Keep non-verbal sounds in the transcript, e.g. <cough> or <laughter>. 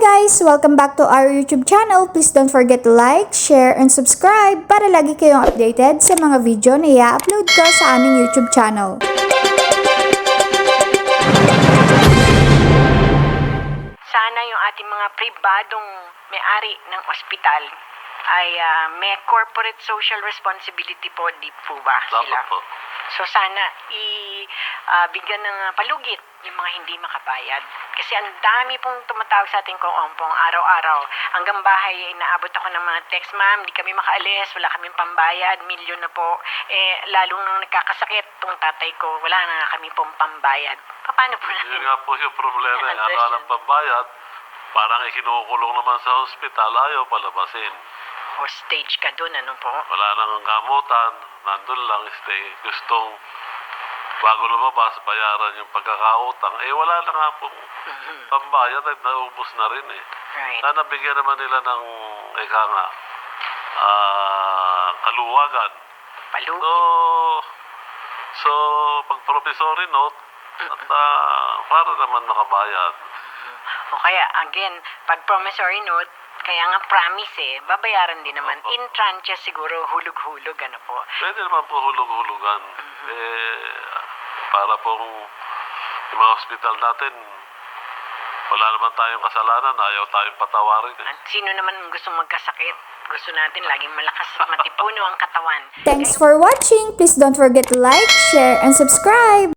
guys! Welcome back to our YouTube channel. Please don't forget to like, share, and subscribe para lagi kayong updated sa mga video na i-upload ko sa aming YouTube channel. sana yung ating mga pribadong may-ari ng ospital ay ah, may corporate social responsibility po, di po ba sila? po. So sana i-bigyan ng ah, palugit yung mga hindi makabayad. Kasi ang dami pong tumatawag sa ating kong ompong araw-araw. Hanggang bahay, inaabot ako ng mga text, ma'am, di kami makaalis, wala kaming pambayad, milyon na po. Eh, lalong nang nagkakasakit tong tatay ko, wala na kami pong pambayad. Paano po Yun namin? nga po yung problema. eh. <laughs> I-address Akala yun. ng pambayad, parang ikinukulong naman sa ospital, ayaw palabasin. Hostage ka doon, ano po? Wala nang gamutan, nandun lang, stay. Gustong bago lumabas, bayaran yung pagkakautang. Eh, wala na nga po pambayad at naubos na rin eh. Right. Sana bigyan naman nila ng, eka nga, ah, kaluwagan. Palugit. So, so pag promissory note, at <laughs> ah, para naman nakabayad. O kaya, again, pag promissory note, kaya nga promise eh, babayaran din naman. Opo. In tranches siguro, hulog-hulog, ano po. Pwede naman po hulog-hulugan. Eh, para pong yung mga hospital natin, wala naman tayong kasalanan, ayaw tayong patawarin. Eh. At sino naman ang gusto magkasakit? Gusto natin laging malakas at matipuno ang katawan. Thanks for watching! Please don't forget to like, share, and subscribe!